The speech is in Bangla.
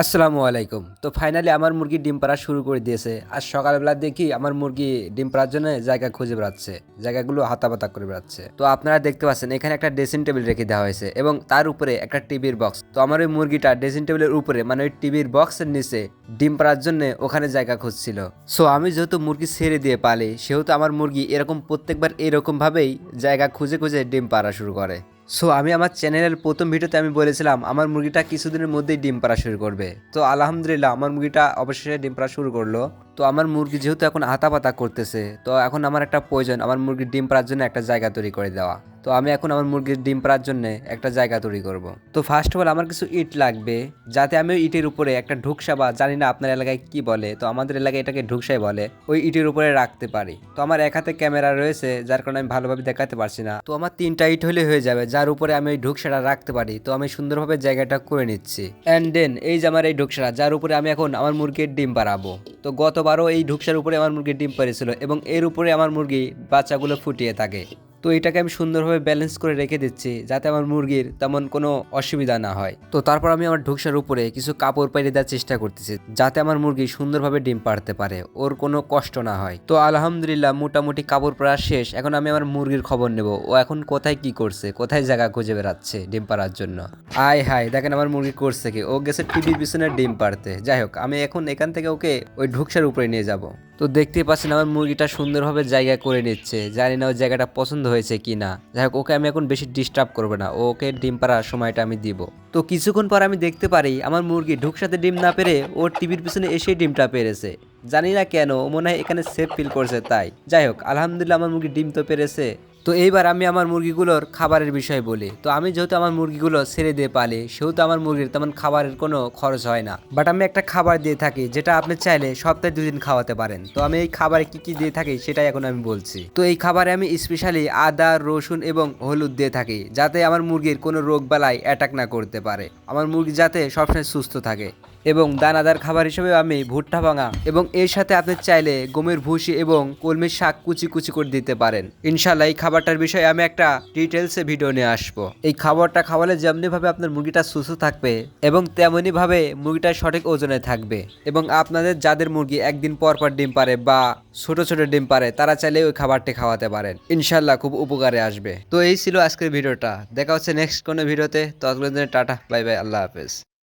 আসসালামু আলাইকুম। তো ফাইনালি আমার মুরগি ডিম পাড়া শুরু করে দিয়েছে। আর সকালবেলা দেখি আমার মুরগি ডিম পাড়ার জন্য জায়গা খুঁজে বেড়াচ্ছে। জায়গাগুলো হাতাপাতা করে বেড়াচ্ছে। তো আপনারা দেখতে পাচ্ছেন, এখানে একটা ড্রেসিং টেবিল রেখে দেওয়া হয়েছে এবং তার উপরে একটা টিভির বক্স তো আমার ওই মুরগিটা ড্রেসিং টেবিলের উপরে মানে ওই টিভির বক্সের নিচে ডিম পাড়ার জন্য ওখানে জায়গা খুঁজছিল। সো আমি যেহেতু মুরগি ছেড়ে দিয়ে পালি, সেহেতু আমার মুরগি এরকম প্রত্যেকবার এরকম ভাবেই জায়গা খুঁজে খুঁজে ডিম পাড়া শুরু করে। সো আমি আমার চ্যানেলের প্রথম ভিডিওতে আমি বলেছিলাম, আমার মুরগিটা কিছুদিনের মধ্যেই ডিম পাড়া শুরু করবে। তো আলহামদুলিল্লাহ, আমার মুরগিটা অবশেষে ডিম পাড়া শুরু করল। তো আমার মুরগি যেহেতু এখন হাতাপাতা করতেছে, তো এখন আমার একটা প্রয়োজন, আমার মুরগির ডিম পাড়ার জন্য একটা জায়গা তৈরি করে দেওয়া। তো আমি এখন আমার মুরগির ডিম পাড়ার জন্য একটা জায়গা তৈরি করব। তো ফার্স্ট অফ অল আমার কিছু ইট লাগবে, যাতে আমি ইটের উপরে একটা ঢুকসা বা জানি না আপনার এলাকায় কি বলে, তো আমাদের এলাকায় এটাকে ঢুকসাই বলে, ওই ইটের উপরে রাখতে পারি। তো আমার এক হাতে ক্যামেরা রয়েছে, যার কারণে আমি ভালোভাবে দেখাতে পারছি না। তো আমার তিনটা ইট হলে হয়ে যাবে, যার উপরে আমি ওই ঢুকসাটা রাখতে পারি। তো আমি সুন্দরভাবে জায়গাটা করে নিচ্ছি। অ্যান্ড দেন এই যে আমার এই ঢুকসাটা, যার উপরে আমি এখন আমার মুরগির ডিম পাড়াবো। তো গতবারও এই ঢুকসার উপরে আমার মুরগি ডিম পেরেছিল এবং এর উপরে আমার মুরগি বাচ্চাগুলো ফুটিয়ে থাকে। তো এটাকে আমি সুন্দরভাবে ব্যালেন্স করে রেখে দিচ্ছি, যাতে আমার মুরগির তেমন কোনো অসুবিধা না হয়। তো তারপর আমি আমার ঢুকসার উপরে কিছু কাপড় পাইয়ে দেওয়ার চেষ্টা করতেছি, যাতে আমার মুরগি সুন্দরভাবে ডিম পাড়তে পারে, ওর কোনো কষ্ট না হয়। তো আলহামদুলিল্লাহ মোটামুটি কাপড় পরা শেষ, এখন আমি আমার মুরগির খবর নেব, ও এখন কোথায় কি করছে, কোথায় জায়গা খুঁজে বেড়াচ্ছে ডিম পাড়ার জন্য। আয় হায়, দেখেন আমার মুরগি করছে কি, ও গেছে টিভির পিছনে ডিম পাড়তে। যাই হোক, আমি এখন এখান থেকে ওকে ওই ঢুকসার উপরে নিয়ে যাব। তো দেখতেই পাচ্ছেন আমার মুরগিটা সুন্দরভাবে জায়গা করে নিচ্ছে। জানি না ওই জায়গাটা পছন্দ হয়েছে কি না যাই হোক, ওকে আমি এখন বেশি ডিস্টার্ব করব না। ওকে ডিম পাড়ার সময়টা আমি দিব। তো কিছুক্ষণ পর আমি দেখতে পারি আমার মুরগি ঢুকসাতে ডিম না পেরে ওর টিভির পিছনে এসেই ডিমটা পেরেছে। জানি না কেন মনে হয় এখানে সেফ ফিল করছে তাই। যাই হোক, আলহামদুলিল্লাহ আমার মুরগি ডিম তো পেরেছে। তো এইবার আমি আমার মুরগিগুলোর খাবারের বিষয় বলি। তো আমি যেহেতু আমার মুরগিগুলো ছেড়ে দিয়ে পালি, সেহেতু আমার মুরগির তেমন খাবারের কোনো খরচ হয় না। বাট আমি একটা খাবার দিয়ে থাকি, যেটা আপনি চাইলে সপ্তাহে দুদিন খাওয়াতে পারেন। তো আমি এই খাবারে কি কি দিয়ে থাকি সেটাই এখন আমি বলছি। তো এই খাবারে আমি স্পেশালি আদা, রসুন এবং হলুদ দিয়ে থাকি, যাতে আমার মুরগির কোনো রোগ বালাই অ্যাটাক না করতে পারে। আমার মুরগি যাতে সবসময় সুস্থ থাকে। এবং দানাদার খাবার হিসেবে আমি ভুট্টা ভাঙা এবং এর সাথে আপনি চাইলে গমের ভুসি এবং কলমির শাক কুচি কুচি করে দিতে পারেন। ইনশাল্লাহ এই খাবারটার বিষয়ে আমি একটা ডিটেলসে ভিডিও নিয়ে আসব। এই খাবারটা খাওয়ালে যেমনিভাবে আপনার মুরগিটা সুস্থ থাকবে এবং তেমনিভাবে মুরগিটা সঠিক ওজনে থাকবে এবং আপনাদের যাদের মুরগি একদিন পর পর ডিম পারে বা ছোট ছোট ডিম পারে, তারা চাইলে ওই খাবারটি খাওয়াতে পারেন। ইনশাল্লাহ খুব উপকারে আসবে। তো এই ছিল আজকের ভিডিওটা। দেখা হচ্ছে নেক্সট কোনো ভিডিওতে। ততক্ষণ টাটা, বাই বাই, আল্লাহ হাফেজ।